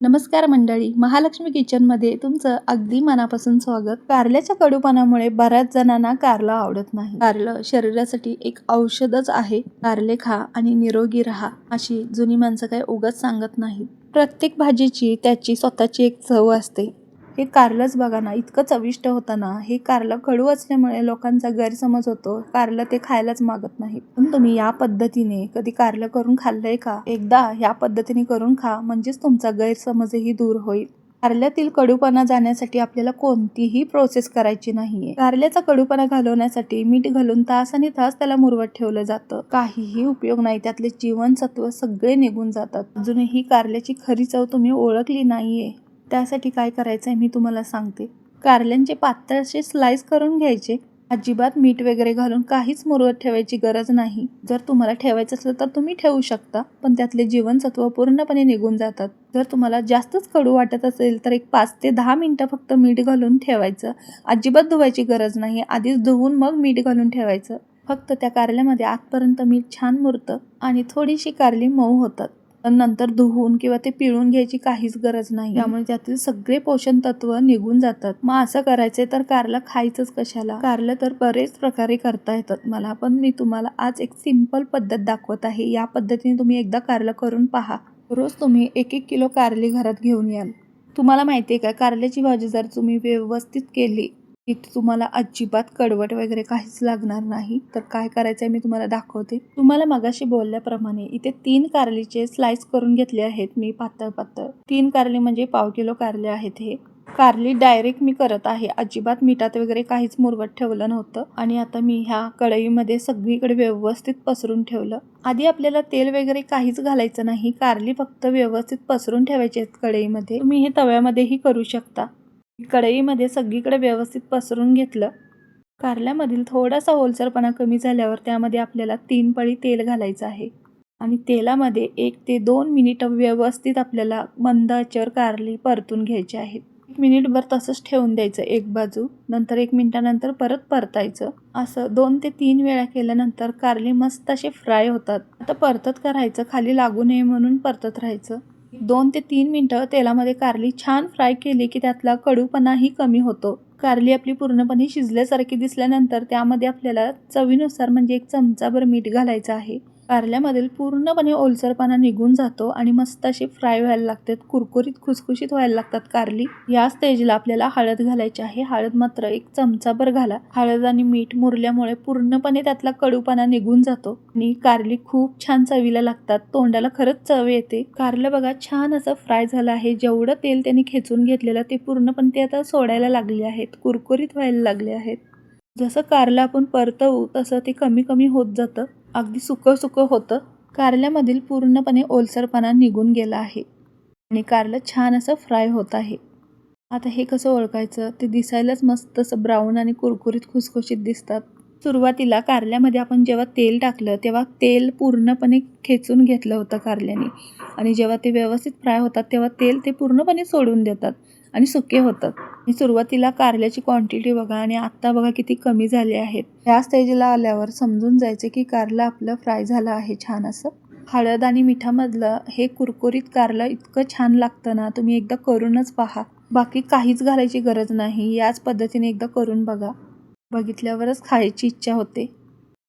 नमस्कार मंडळी महालक्ष्मी किचनमध्ये तुमचं अगदी मनापासून स्वागत. कारल्याच्या कडूपणामुळे बऱ्याच जणांना कारलं आवडत नाही. कारलं शरीरासाठी एक औषधच आहे. कारले खा आणि निरोगी राहा अशी जुनी माणसं काही उगाच सांगत नाहीत. प्रत्येक भाजीची त्याची स्वतःची एक चव असते. हे कारलंच बघा ना इतकं चविष्ट होतं ना. हे कारलं कडू असल्यामुळे लोकांचा गैरसमज होतो. कारलं ते खायलाच मागत नाही पण तुम्ही या पद्धतीने कधी कारलं करून खाल्लंय का? एकदा या पद्धतीने करून खा म्हणजेच तुमचा गैरसमजही दूर होईल. कारल्यातील कडूपणा जाण्यासाठी आपल्याला कोणतीही प्रोसेस करायची नाहीये. कारल्याचा कडूपणा घालवण्यासाठी मीठ घालून तास आणि तास त्याला मुरवत ठेवलं जातं. काहीही उपयोग नाही त्यातले जीवनसत्व सगळे निघून जातात. अजूनही कारल्याची खरी चव तुम्ही ओळखली नाहीये. त्यासाठी काय करायचं आहे मी तुम्हाला सांगते. कारल्यांचे पातळ असे स्लाइस करून घ्यायचे. अजिबात मीठ वगैरे घालून काहीच मुरवत ठेवायची गरज नाही. जर तुम्हाला ठेवायचं असलं तर तुम्ही ठेवू शकता पण त्यातले जीवनसत्व पूर्णपणे निघून जातात. जर तुम्हाला जास्तच कडू वाटत असेल तर एक पाच ते दहा मिनटं फक्त मीठ घालून ठेवायचं. अजिबात धुवायची गरज नाही आधीच धुवून मग मीठ घालून ठेवायचं. फक्त त्या कारल्यामध्ये आतपर्यंत मीठ छान मुरतं आणि थोडीशी कारली मऊ होतात. नंतर धुवून किंवा ते पिळून घ्यायची काहीच गरज नाही. त्यामुळे त्यातील सगळे पोषण तत्व निघून जातात. मग असं करायचंय तर कारला खायचंच कशाला? कारलं तर बरेच प्रकारे करता येतात. मला पण मी तुम्हाला आज एक सिंपल पद्धत दाखवत आहे. या पद्धतीने तुम्ही एकदा कारलं करून पहा. रोज तुम्ही एक एक किलो कारली घरात घेऊन याल. तुम्हाला माहिती आहे का? कारल्याची भाजी जर तुम्ही व्यवस्थित केली इथे तुम्हाला अजिबात कडवट वगैरे काहीच लागणार नाही. तर काय करायचं आहे मी तुम्हाला दाखवते. तुम्हाला मगाशी बोलल्याप्रमाणे इथे तीन कारलीचे स्लाइस करून घेतले आहेत मी पातळ पातळ. तीन कारली म्हणजे पाव किलो कारले आहेत हे. कारली डायरेक्ट मी करत आहे. अजिबात मिठात वगैरे काहीच मुरवत ठेवलं नव्हतं. आणि आता मी ह्या कढईमध्ये सगळीकडे व्यवस्थित पसरून ठेवलं. आधी आपल्याला तेल वगैरे काहीच घालायचं नाही. कारली फक्त व्यवस्थित पसरून ठेवायची आहेत कढईमध्ये. तुम्ही हे तव्यामध्येही करू शकता. कढईमध्ये सगळीकडे व्यवस्थित पसरून घेतलं. कारल्यामधील थोडासा ओलसरपणा कमी झाल्यावर त्यामध्ये आपल्याला तीन पळी तेल घालायचं आहे. आणि तेलामध्ये एक ते दोन मिनिट व्यवस्थित आपल्याला मंद आचेवर कारली परतून घ्यायची आहे एक मिनिटभर तसंच ठेवून द्यायचं एक बाजू नंतर एक मिनिटानंतर परत परतायचं. असं दोन ते तीन वेळा केल्यानंतर कारली मस्त असे फ्राय होतात. आता परतत करायचं खाली लागू नये म्हणून परतत राहायचं. दोन ते तीन मिनटं तेलामध्ये कारली छान फ्राय केली की त्यातला कडूपणाही कमी होतो. कारली आपली पूर्णपणे शिजल्यासारखी दिसल्यानंतर त्यामध्ये आपल्याला चवीनुसार म्हणजे एक चमचाभर मीठ घालायचं आहे. कारल्यामधील पूर्णपणे ओलसरपणा निघून जातो आणि मस्त अशी फ्राय व्हायला लागतात. कुरकुरीत खुसखुशीत व्हायला लागतात कारली. या स्टेजला आपल्याला हळद घालायची आहे. हळद मात्र एक चमचाभर घाला. हळद आणि मीठ मुरल्यामुळे पूर्णपणे त्यातला कडूपणा निघून जातो आणि कारली खूप छान चवीला लागतात. तोंडाला खरंच चव येते. कारलं बघा छान असं फ्राय झालं आहे. जेवढं तेल त्यांनी खेचून घेतलेलं ते पूर्णपणे ते आता सोडायला लागले आहेत. कुरकुरीत व्हायला लागले आहेत. जसं कारलं आपण परतवू तसं ते कमी कमी होत जातं. अगदी सुकं सुकं होतं. कारल्यामधील पूर्णपणे ओलसरपणा निघून गेला आहे. आणि कारलं छान असं फ्राय होत आहे. आता हे कसं ओळखायचं? ते दिसायलाच मस्त असं ब्राऊन आणि कुरकुरीत खुसखुशीत दिसतात. सुरुवातीला कारल्यामध्ये आपण जेव्हा तेल टाकलं तेव्हा तेल पूर्णपणे खेचून घेतलं होतं कारल्याने. आणि जेव्हा ते व्यवस्थित फ्राय होतात तेव्हा तेल ते पूर्णपणे सोडून देतात आणि सुके होतात. सुरुवातीला कारल्याची क्वांटिटी बघा आणि आत्ता बघा किती कमी झाले आहेत ह्या स्टेजला आल्यावर समजून जायचं की कारलं आपलं फ्राय झालं आहे छान असं. हळद आणि मिठामधलं हे कुरकुरीत कारलं इतकं छान लागतं ना तुम्ही एकदा करूनच पहा. बाकी काहीच घालायची गरज नाही याच पद्धतीने एकदा करून बघा. बघितल्यावरच खायची इच्छा होते.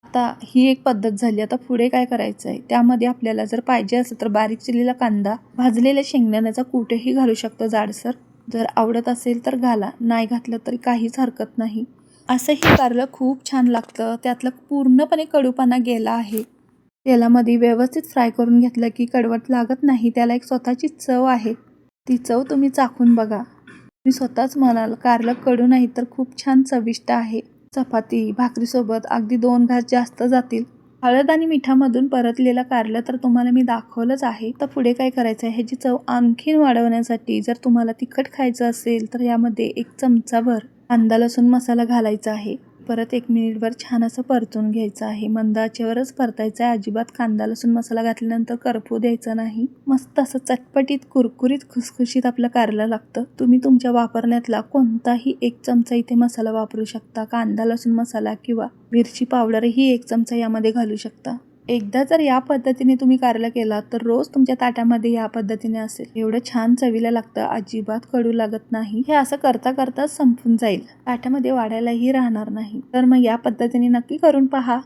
आता ही एक पद्धत झाली आता पुढे काय करायचं आहे त्यामध्ये आपल्याला जर पाहिजे असेल तर बारीक चिरलेला कांदा भाजलेल्या शेंगदाण्याचा कुठेही घालू शकतो जाडसर. जर आवडत असेल तर घाला नाही घातलं तरी काहीच हरकत नाही. असंही कारलं खूप छान लागतं. त्यातलं पूर्णपणे कडूपणा गेला आहे. तेलामध्ये व्यवस्थित फ्राय करून घेतलं की कडवट लागत नाही. त्याला एक स्वतःची चव आहे. ती चव तुम्ही चाखून बघा. मी स्वतःच म्हणाल कारलं कडू नाही तर खूप छान चविष्ट आहे. चपाती भाकरीसोबत अगदी दोन घास जास्त जातील. हळद आणि मिठामधून परतलेलं कारलं तर तुम्हाला मी दाखवलंच आहे. तर पुढे काय करायचं आहे? ह्याची चव आणखीन वाढवण्यासाठी जर तुम्हाला तिखट खायचं असेल तर यामध्ये एक चमचाभर कांदा लसूण मसाला घालायचा आहे. परत एक मिनिटभर छान असं परतून घ्यायचं आहे. मंद आचेवरच परतायचं आहे अजिबात कांदा लसूण मसाला घातल्यानंतर करपू द्यायचा नाही. मस्त असं चटपटीत कुरकुरीत खुसखुशीत आपलं कारला लागतं. तुम्ही तुमच्या वापरण्यातला कोणताही एक चमचा इथे मसाला वापरू शकता. कांदा लसूण मसाला किंवा मिरची पावडरही एक चमचा यामध्ये घालू शकता. एकदा जर या पद्धतीने तुम्ही कारला केलात तर रोज तुमच्या ताटामध्ये या पद्धतीने असेल. एवढं छान चवीला लागतं अजिबात कडू लागत नाही. हे असं करता करताच संपून जाईल. ताटामध्ये वाढायलाही राहणार नाही. तर मग या पद्धतीने नक्की करून पहा.